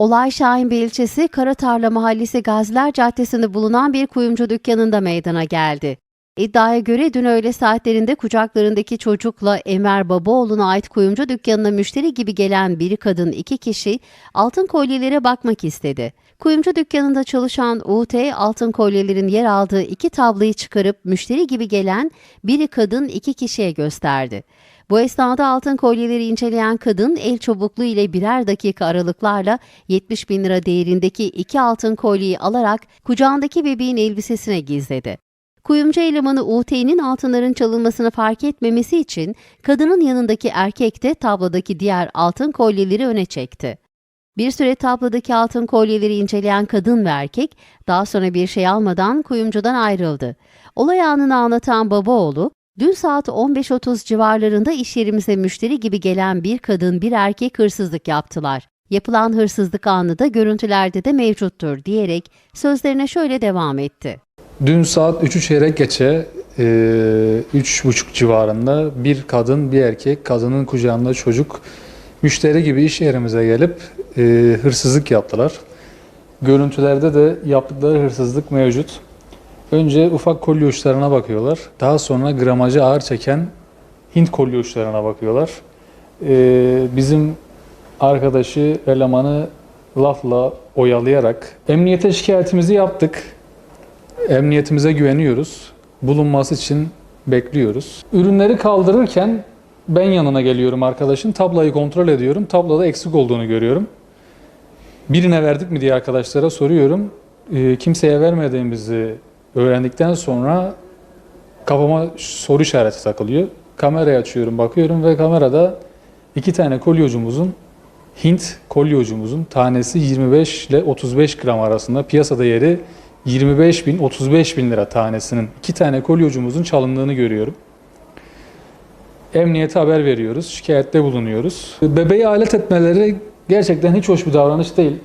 Olay Şahinbey ilçesi Karatarla Mahallesi Gaziler Caddesi'nde bulunan bir kuyumcu dükkanında meydana geldi. İddiaya göre dün öğle saatlerinde kucaklarındaki çocukla Emer Babaoğlu'na ait kuyumcu dükkanına müşteri gibi gelen bir kadın iki kişi altın kolyelere bakmak istedi. Kuyumcu dükkanında çalışan UT altın kolyelerin yer aldığı iki tabloyu çıkarıp müşteri gibi gelen biri kadın iki kişiye gösterdi. Bu esnada altın kolyeleri inceleyen kadın el çabukluğu ile birer dakika aralıklarla 70 bin lira değerindeki iki altın kolyeyi alarak kucağındaki bebeğin elbisesine gizledi. Kuyumcu elemanı UT'nin altınların çalınmasını fark etmemesi için kadının yanındaki erkek de tablodaki diğer altın kolyeleri öne çekti. Bir süre tablodaki altın kolyeleri inceleyen kadın ve erkek daha sonra bir şey almadan kuyumcudan ayrıldı. Olay anını anlatan Babaoğlu, dün saat 15.30 civarlarında iş yerimize müşteri gibi gelen bir kadın bir erkek hırsızlık yaptılar. Yapılan hırsızlık anı da görüntülerde de mevcuttur diyerek sözlerine şöyle devam etti. Dün saat 3'ü çeyrek geçe, e, 3.30 civarında bir kadın, bir erkek, kadının kucağında çocuk müşteri gibi iş yerimize gelip e, hırsızlık yaptılar. Görüntülerde de yaptıkları hırsızlık mevcut. Önce ufak kolye uçlarına bakıyorlar. Daha sonra gramajı ağır çeken Hint kolye uçlarına bakıyorlar. E, bizim arkadaşı, elemanı lafla oyalayarak emniyete şikayetimizi yaptık. Emniyetimize güveniyoruz. Bulunması için bekliyoruz. Ürünleri kaldırırken ben yanına geliyorum arkadaşın. Tablayı kontrol ediyorum. Tabloda eksik olduğunu görüyorum. Birine verdik mi diye arkadaşlara soruyorum. Ee, kimseye vermediğimizi öğrendikten sonra kafama soru işareti takılıyor. Kamerayı açıyorum, bakıyorum ve kamerada iki tane kolyocumuzun Hint kolyocumuzun tanesi 25 ile 35 gram arasında piyasa değeri 25 bin 35 bin lira tanesinin iki tane kolyocumuzun çalındığını görüyorum. Emniyete haber veriyoruz, şikayette bulunuyoruz. Bebeği alet etmeleri gerçekten hiç hoş bir davranış değil.